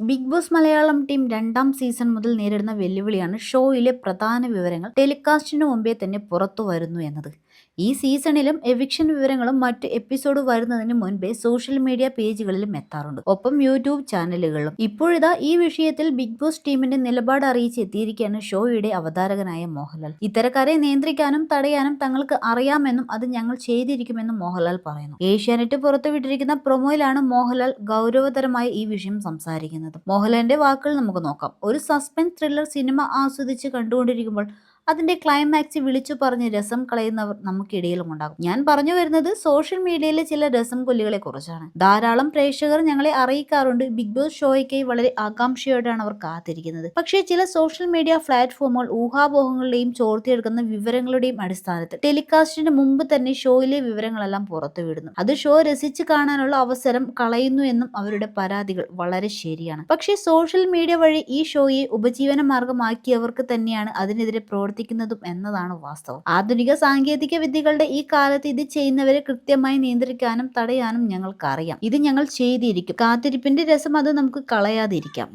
Big boss Malayalam team രണ്ടാം season മുതൽ നേരിടുന്ന വെല്ലുവിളിയാണ് ഷോയിലെ പ്രധാന വിവരങ്ങൾ ടെലികാസ്റ്റിന് മുമ്പേ തന്നെ പുറത്തു വരുന്നു എന്നത്. ഈ സീസണിലും എവിക്ഷൻ വിവരങ്ങളും മറ്റ് എപ്പിസോഡ് വരുന്നതിന് മുൻപേ സോഷ്യൽ മീഡിയ പേജുകളിലും എത്താറുണ്ട്. ഒപ്പം യൂട്യൂബ് ചാനലുകളിലും. ഇപ്പോഴിതാ ഈ വിഷയത്തിൽ ബിഗ് ബോസ് ടീമിന്റെ നിലപാട് അറിയിച്ച് എത്തിയിരിക്കുകയാണ് ഷോയുടെ അവതാരകനായ മോഹൻലാൽ. ഇത്തരക്കാരെ നിയന്ത്രിക്കാനും തടയാനും തങ്ങൾക്ക് അറിയാമെന്നും അത് ഞങ്ങൾ ചെയ്തിരിക്കുമെന്നും മോഹൻലാൽ പറയുന്നു. ഏഷ്യാനെറ്റ് പുറത്തുവിട്ടിരിക്കുന്ന പ്രൊമോയിലാണ് മോഹൻലാൽ ഗൗരവതരമായി ഈ വിഷയം സംസാരിക്കുന്നത്. മോഹൻലാലിന്റെ വാക്കുകൾ നമുക്ക് നോക്കാം. ഒരു സസ്പെൻസ് ത്രില്ലർ സിനിമ ആസ്വദിച്ച് കണ്ടുകൊണ്ടിരിക്കുമ്പോൾ അതിന്റെ ക്ലൈമാക്സ് വിളിച്ചു പറഞ്ഞ് രസം കളയുന്നവർ നമുക്കിടയിലും ഉണ്ടാകും. ഞാൻ പറഞ്ഞു വരുന്നത് സോഷ്യൽ മീഡിയയിലെ ചില രസം കൊല്ലികളെ കുറിച്ചാണ്. ധാരാളം പ്രേക്ഷകർ ഞങ്ങളെ അറിയിക്കാറുണ്ട്. ബിഗ് ബോസ് ഷോയ്ക്കായി വളരെ ആകാംക്ഷയോടെയാണ് അവർ കാത്തിരിക്കുന്നത്. പക്ഷേ ചില സോഷ്യൽ മീഡിയ പ്ലാറ്റ്ഫോമുകൾ ഊഹാപോഹങ്ങളുടെയും ചോർത്തിയെടുക്കുന്ന വിവരങ്ങളുടെയും അടിസ്ഥാനത്തിൽ ടെലികാസ്റ്റിന് മുമ്പ് തന്നെ ഷോയിലെ വിവരങ്ങളെല്ലാം പുറത്തുവിടുന്നു. അത് ഷോ രസിച്ച് കാണാനുള്ള അവസരം കളയുന്നു എന്നും അവരുടെ പരാതികൾ വളരെ ശരിയാണ്. പക്ഷേ സോഷ്യൽ മീഡിയ വഴി ഈ ഷോയെ ഉപജീവന മാർഗമാക്കിയവർക്ക് തന്നെയാണ് അതിനെതിരെ പ്രവർത്തിക്കുന്നതും എന്നതാണ് വാസ്തവം. ആധുനിക സാങ്കേതിക വിദ്യകളുടെ ഈ കാലത്ത് ഇത് ചെയ്യുന്നവരെ കൃത്യമായി നിയന്ത്രിക്കാനും തടയാനും ഞങ്ങൾക്കറിയാം. ഇത് ഞങ്ങൾ ചെയ്തിരിക്കും. കാത്തിരിപ്പിന്റെ രസം അത് നമുക്ക് കളയാതിരിക്കാം.